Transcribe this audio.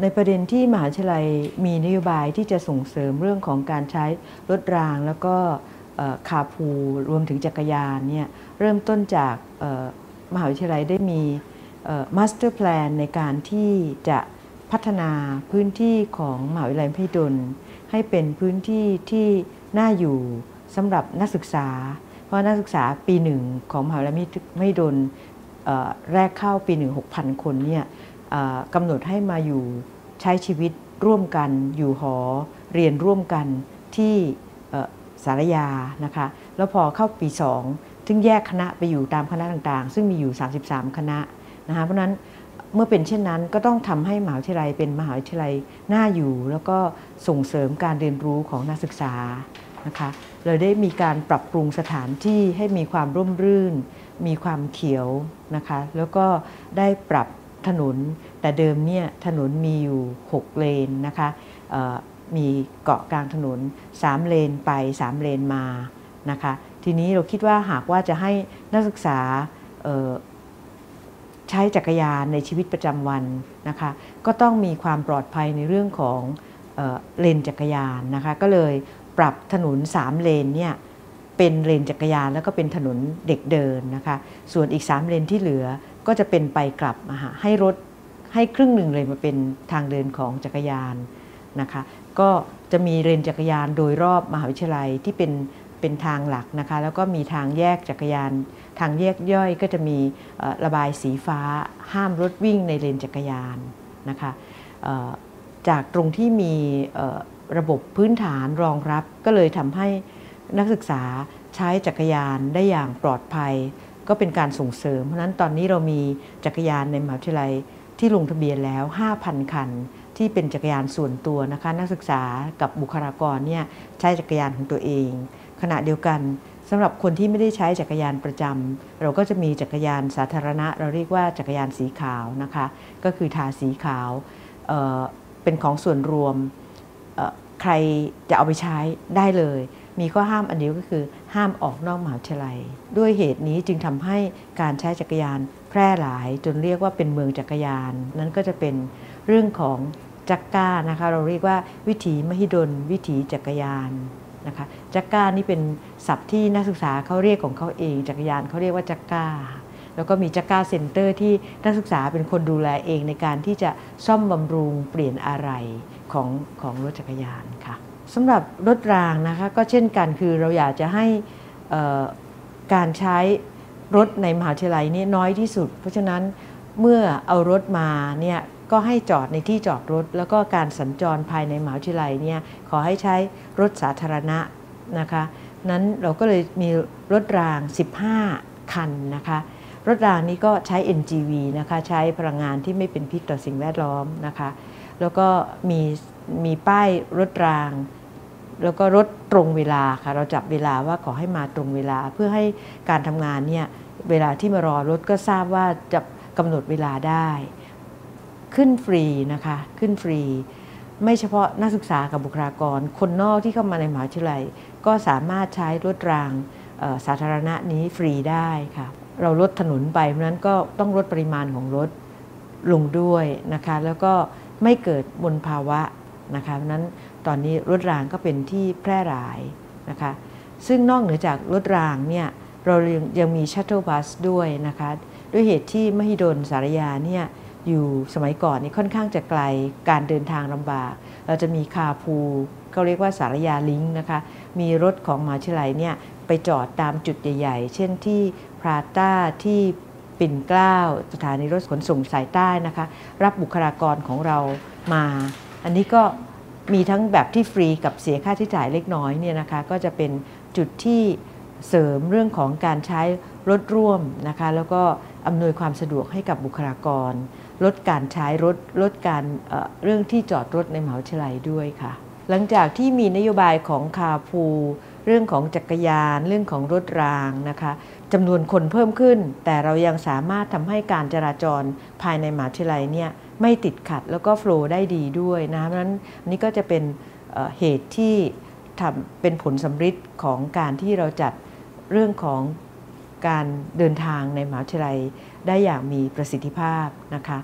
ในประเด็นที่มหาวิทยาลัยมีนโยบายที่จะส่งเสริมเรื่องของการใช้รถราง แล้วก็คาพูลรวมถึงจักรยานเนี่ยเริ่มต้นจากมหาวิทยาลัยได้มีมาสเตอร์แพลนในการที่จะพัฒนาพื้นที่ของมหาวิทยาลัยมหิดลให้เป็นพื้นที่ที่น่าอยู่สำหรับนักศึกษา เพราะนักศึกษาปีหนึ่งของมหาวิทยาลัยมหิดลแรกเข้าปีหนึ่ง6,000คนเนี่ย กำหนดให้มาอยู่ใช้ชีวิตร่วมกัน อยู่หอเรียนร่วมกันที่สารยานะคะ แล้วพอเข้าปี2ถึงแยกคณะไปอยู่ตามคณะต่างๆ ซึ่งมีอยู่ 33 คณะนะคะเพราะฉะนั้นเมื่อเป็นเช่นนั้นก็ต้องทำให้มหาวิทยาลัยเป็นมหาวิทยาลัยน่าอยู่ แล้วก็ส่งเสริมการเรียนรู้ของนักศึกษานะคะเราได้มีการปรับปรุงสถานที่ให้มีความร่มรื่น มีความเขียวนะคะแล้วก็ได้ปรับ ถนน แต่เดิมเนี่ยถนนมีอยู่ 6 เลนนะคะมีเกาะกลางถนน 3 เลนไป 3 เลนมานะคะทีนี้เราคิดว่าหากว่าจะให้นักศึกษาใช้จักรยานในชีวิตประจำวันนะคะก็ต้องมีความปลอดภัยในเรื่องของเออเลนจักรยานนะคะก็เลยปรับถนน 3 เลนเนี่ย เป็นเลนจักรยานแล้วก็เป็นถนนเด็กเดินนะคะ ส่วนอีก 3 เลนที่เหลือก็จะเป็นไปกลับมาให้รถให้ครึ่งหนึ่งเลยมาเป็นทางเดินของจักรยานนะคะ ก็จะมีเลนจักรยานโดยรอบมหาวิทยาลัยที่เป็นเป็นทางหลักนะคะ แล้วก็มีทางแยกจักรยาน ทางแยกย่อยก็จะมีระบายสีฟ้า ห้ามรถวิ่งในเลนจักรยานนะคะจากตรงที่มีระบบพื้นฐานรองรับก็เลยทำให้ นักศึกษาใช้จักรยานได้อย่างปลอดภัย ก็เป็นการส่งเสริม เพราะนั้นตอนนี้เรามีจักรยานในมหาวิทยาลัยที่ลงทะเบียนแล้ว 5,000 คัน ที่เป็นจักรยานส่วนตัวนะคะนักศึกษากับบุคลากรเนี่ยใช้จักรยานของตัวเอง ขณะเดียวกันสำหรับคนที่ไม่ได้ใช้จักรยานประจำเราก็จะมีจักรยานสาธารณะ เราเรียกว่าจักรยานสีขาวนะคะ ก็คือทาสีขาวเเป็นของส่วนรวมใครจะเอาไปใช้ได้เลย มีข้อห้ามอันเดียวก็คือ ห้ามออกนอกมหาวิทยาลัย ด้วยเหตุนี้จึงทำให้การใช้จักรยานแพร่หลายจนเรียกว่าเป็นเมืองจักรยาน นั้นก็จะเป็นเรื่องของจักก้านะคะเราเรียกว่าวิถีมหิดล วิถีจักรยานนะคะจักก้านี่เป็นศัพท์ที่นักศึกษาเขาเรียกของเขาเองจักรยานเขาเรียกว่าจักก้า แล้วก็มีจักก้าเซ็นเตอร์ที่นักศึกษาเป็นคนดูแลเองในการที่จะซ่อมบำรุงเปลี่ยนอะไรของของรถจักรยานค่ะ สำหรับรถรางนะคะก็เช่นกันคือเราอยากจะให้การใช้รถในมหาวิทยาลัยนี่น้อยที่สุด เพราะฉะนั้นเมื่อเอารถมาเนี่ยก็ให้จอดในที่จอดรถ แล้วก็การสัญจรภายในมหาวิทยาลัยเนี่ยขอให้ใช้รถสาธารณะนะคะนั้นเราก็เลยมีรถราง 15 คันนะคะรถรางนี้ก็ใช้ NGV นะคะใช้พลังงานที่ไม่เป็นพิษต่อสิ่งแวดล้อมนะคะแล้วก็มีมีป้ายรถราง แล้วก็รถตรงเวลาค่ะเราจับเวลาว่าขอให้มาตรงเวลาเพื่อให้การทำงานเนี่ยเวลาที่มารอรถก็ทราบว่าจะกำหนดเวลาได้ ขึ้นฟรีนะคะขึ้นฟรี ไม่เฉพาะนักศึกษากับบุคลากร คนนอกที่เข้ามาในมหาวิทยาลัย ก็สามารถใช้รถรางสาธารณะนี้ฟรีได้ค่ะเราลดถนนไปเพราะนั้นก็ต้องลดปริมาณของรถลงด้วยนะคะแล้วก็ไม่เกิดมลภาวะนะคะเพราะนั้น ตอนนี้รถรางก็เป็นที่แพร่หลายนะคะซึ่งนอกเหนือจากรถรางเนี่ยเรายังมีชัตเทิลบัสด้วยนะคะด้วยเหตุที่มหิดลสารยาเนี่ยอยู่สมัยก่อนนี่ค่อนข้างจะไกลการเดินทางลำบาก เราจะมีคาพูเขาเรียกว่าสารยาลิงก์นะคะมีรถของมหาวิทยาลัยเนี่ยไปจอดตามจุดใหญ่ ๆ เช่นที่พราต้าที่ปิ่นเกล้าสถานีรถขนส่งสายใต้นะคะ รับบุคลากรของเรามา อันนี้ก็ มีทั้งแบบที่ฟรีกับเสียค่าใช้จ่ายเล็กน้อยเนี่ยนะคะก็จะเป็นจุดที่เสริมเรื่องของการใช้รถร่วมนะคะแล้วก็อำนวยความสะดวกให้กับบุคลากร ลดการใช้รถลดการเเรื่องที่จอดรถในมหาวิทยาลัยด้วยค่ะ หลังจากที่มีนโยบายของคาพูเรื่องของจักรยาน เรื่องของรถรางนะคะจำนวนคนเพิ่มขึ้น แต่เรายังสามารถทำให้การจราจรภายในมหาวิทยาลัยเนี่ย ไม่ติดขัดแล้วก็โฟล์ได้ดีด้วยนะเพราะฉะนั้นอันนี้ก็จะเป็นเอ่อเหตุที่ทำเป็นผลสำฤทธิ์ของการที่เราจัดเรื่องของการเดินทางในมหาวิทยาลัยได้อย่างมีประสิทธิภาพนะคะ